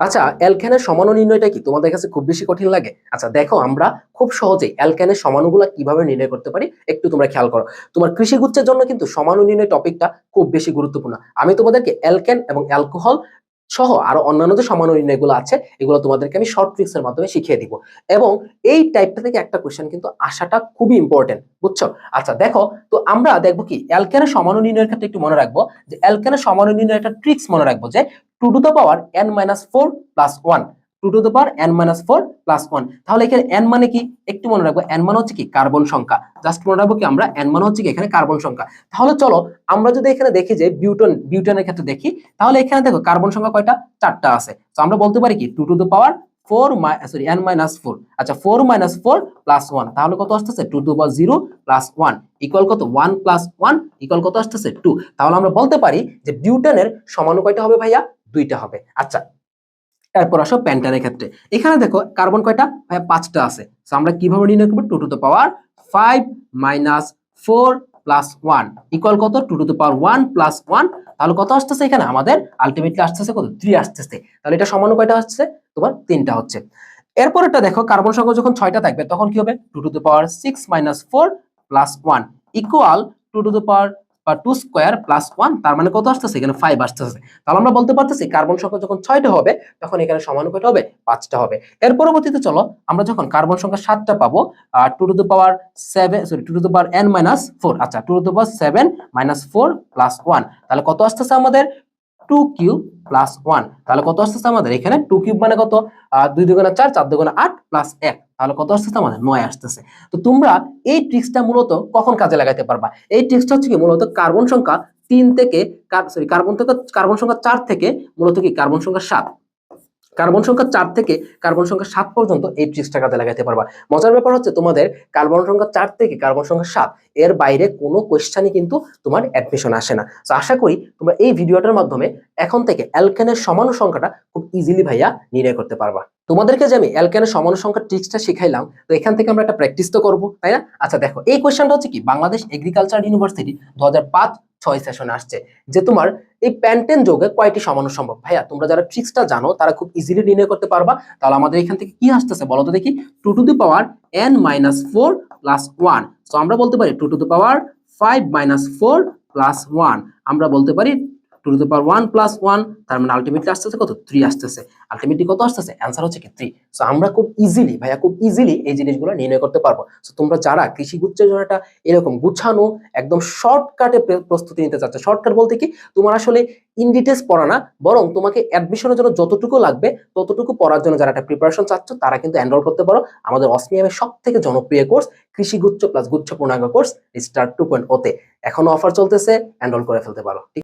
আচ্ছা অ্যালকেনের সমাণু নির্ণয়টা কি? তোমাদের কাছে খুব বেশি কঠিন লাগে? আচ্ছা দেখো, আমরা খুব সহজেই অ্যালকেনের সমাণুগুলো কীভাবে নির্ণয় করতে পারি? একটু তোমরা খেয়াল করো। তোমার কৃষিগুচ্ছের জন্য কিন্তু সমাণু নির্ণয় টপিকটা খুব বেশি গুরুত্বপূর্ণ। আমি তোমাদেরকে অ্যালকেন এবং অ্যালকোহল সহ আরও অন্যান্য যে সমান নির্ণয়গুলো আছে, এগুলো তোমাদেরকে আমি শর্ট ট্রিক্সের মাধ্যমে শিখিয়ে দিব। এবং এই টাইপটা থেকে একটা কোয়েশ্চেন কিন্তু আসাটা খুবই ইম্পর্টেন্ট বুঝছ? আচ্ছা দেখো, তো আমরা দেখব কি অ্যালকেনের সমান নির্ণয়ের ক্ষেত্রে একটু মনে রাখব যে অ্যালকেনের সমান নির্ণয়ের একটা ট্রিক্স মনে রাখব যে two to the power n minus four plus one two to the power n minus four plus one তাহলে এখানে এন মানে কি? একটু মনে রাখব এন মানে হচ্ছে কি? কার্বন সংখ্যা। জাস্ট মনে রাখব কি? আমরা এন মানে হচ্ছে কি? এখানে কার্বন সংখ্যা। তাহলে চলো, আমরা যদি এখানে দেখি যে বিউটন, বিউটনের ক্ষেত্রে দেখি, তাহলে এখানে দেখো কার্বন সংখ্যা কয়টা? চারটা আছে। তো আমরা বলতে পারি কি? Two to the power four sorry n minus four আচ্ছা four minus four plus one তাহলে কত আসতেছে? Two to power zero plus one equal কত? ওয়ান প্লাস ওয়ান ইকুয়াল কত আসতেছে? টু তাহলে আমরা বলতে পারি যে বিউটেনের সমানু কয়টা হবে ভাইয়া দুইটা হবে। আচ্ছা এরপর আসো প্যান্টানের ক্ষেত্রে। এখানে দেখো কার্বন কয়টা? ভাইয়া পাঁচটা আছে। আমরা কীভাবে নির্ণয় করব? Two to the power five minus four plus one equal কত? Two to the power one plus one তাহলে কত আসতেছে এখানে? আমাদের আলটিমেটলি আসতেছে কত? থ্রি আসতেছে। তাহলে এটা সমানু কয়টা আসছে তোমার তিনটা হচ্ছে। এরপর এটা দেখো, কার্বন সংখ্যা যখন ছয়টা থাকবে, তখন কি হবে? Two to the power six minus four plus one equal two to the power two square plus one তার মানে কত আসতেছে? এখানে ফাইভ আসতেছে। তাহলে আমরা বলতে পারতেছি কার্বন সংখ্যা যখন ছয়টা হবে, তখন এখানে সমানুপাত হবে পাঁচটা হবে। এর পরবর্তীতে চলো, আমরা যখন কার্বন সংখ্যা সাতটা পাবো two to the power seven sorry two to the power n minus four আচ্ছা two to the power seven minus four plus one তাহলে কত আসতেছে আমাদের? টু কিউব প্লাস ওয়ান তাহলে কত আসতেছে আমাদের? এখানে টু কিউব মানে কত? দুই দুগুণা চার চার দুগুণা আট প্লাস এক। তাহলে কত আসতেছে আমাদের? নয় আসতেছে। তো তোমরা এই ট্রিক্সটা মূলত কখন কাজে লাগাতে পারবা? এই ট্রিক্সটা হচ্ছে কি? মূলত কার্বন সংখ্যা তিন থেকে সরি কার্বন থেকে কার্বন সংখ্যা চার থেকে মূলত কি? কার্বন সংখ্যা সাত। কার্বন সংখ্যা চার থেকে কার্বন সংখ্যা সাত পর্যন্ত এই ট্রিক্সটা কাজে লাগাইতে পারবা। মজার ব্যাপার হচ্ছে তোমাদের কার্বন সংখ্যা চার থেকে কার্বন সংখ্যা সাত, এর বাইরে কোনো কোয়েশ্চানই কিন্তু তোমার অ্যাডমিশন আসে না। তো আশা করি তোমরা এই ভিডিওটার মাধ্যমে এখন থেকে অ্যালকেনের সমান সংখ্যাটা খুব ইজিলি ভাইয়া নির্ণয় করতে পারবা। তোমাদেরকে যে আমি অ্যালকেনের সমাণু সংখ্যার ট্রিক্সটা শিখাইলাম, তো এখান থেকে আমরা একটা প্র্যাকটিস তো করব, তাই না? আচ্ছা দেখো, এই কোয়েশ্চেনটা হচ্ছে কি? বাংলাদেশ এগ্রিকালচার ইউনিভার্সিটি দু হাজার পাঁচ ছয় সেশন আসছে, যে তোমার এই প্যান্টেন যোগে কয়টি সমানো সম্ভব? ভাইয়া, তোমরা যারা ট্রিক্সটা জানো, তারা খুব ইজিলি নির্ণয় করতে পারবা। তাহলে আমাদের এখান থেকে কি আসতেছে বলো তো দেখি? Two to the power n minus four plus one তো আমরা বলতে পারি two to the power five minus four plus one আমরা বলতে পারি two to the power one plus one তার মানে আলটিমেটলি আসতেছে কত? থ্রি আসতেছে। আলটিমেটলি কত আসতেছে? অ্যান্সার হচ্ছে কি থ্রি সো আমরা খুব ইজিলি ভাইয়া খুব ইজিলি এই জিনিসগুলো নির্ণয় করতে পারব। সো তোমরা যারা কৃষি গুচ্ছের জন্য একটা এরকম গুছানো, একদম শর্টকাটে প্রস্তুতি নিতে চাচ্ছ শর্টকাট বলতে কি, তোমার আসলে ইন ডিটেলস পড়া না, বরং তোমাকে অ্যাডমিশনের জন্য যতটুকু লাগবে, ততটুকু পড়ার জন্য যারা একটা প্রিপারেশন চাচ্ছ, তারা কিন্তু এনরোল করতে পারো। আমাদের অসমিয়ামের সব থেকে জনপ্রিয় কোর্স কৃষি গুচ্ছ প্লাস গুচ্ছ পূর্ণাঙ্গ কোর্স স্টার টু পয়েন্ট ওতে এখনও অফার চলতেছে এনরোল করে ফেলতে পারো।